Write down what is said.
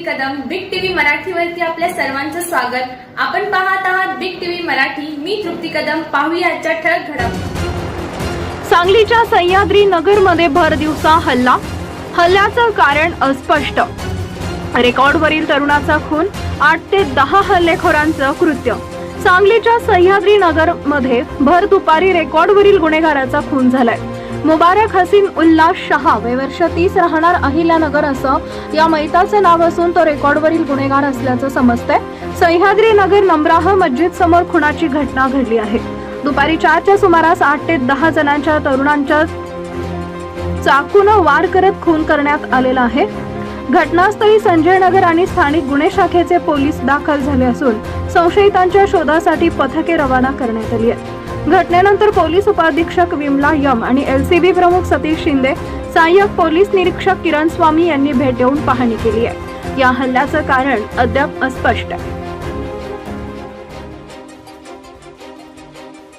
Kadam big TV मराठीवरती आपल्या सर्वांचं स्वागत. आपण पाहत आहात बिग टीव्ही मराठी. मी तृप्ती कदम. पाहूया आजच्या ठळक घडामोडी. सांगलीच्या सह्याद्री नगरमध्ये भर दिवसा हल्ला? हल्ल्याचं कारण अस्पष्ट. रेकॉर्डवरील तरुणाचा खून आठ ते दहा हल्लेखोरांचं कृत्य. सांगलीच्या सह्याद्री नगरमध्ये भर दुपारी रेकॉर्डवरील गुन्हेगाराचा खून झालाय. मुबारक हसीन उल्लास शहा वय वर्ष तीस राहणार अहिल्यानगर असं. या मैताचं नाव असून तो रेकॉर्डवरील गुन्हेगार असल्याचं समजतंय. सह्याद्री नगर नम्राह मस्जिद समोर खुनाची घटना घडली आहे. दुपारी चारच्या सुमारास आठ ते दहा जणांच्या तरुणांच्या चाकूनं वार करत खून करण्यात आलेला आहे. घटनास्थळी संजय नगर आणि स्थानिक गुन्हे शाखेचे पोलीस दाखल झाले असून संशयितांच्या शोधासाठी पथके रवाना करण्यात आली आहे घटनेनंतर पोलीस उपाधीक्षक विमला यम आणि एलसीबी प्रमुख सतीश शिंदे सहाय्यक पोलीस निरीक्षक किरण स्वामी यांनी भेट देऊन पाहणी केली आहे. या हल्ल्याचं कारण अद्याप अस्पष्ट आहे.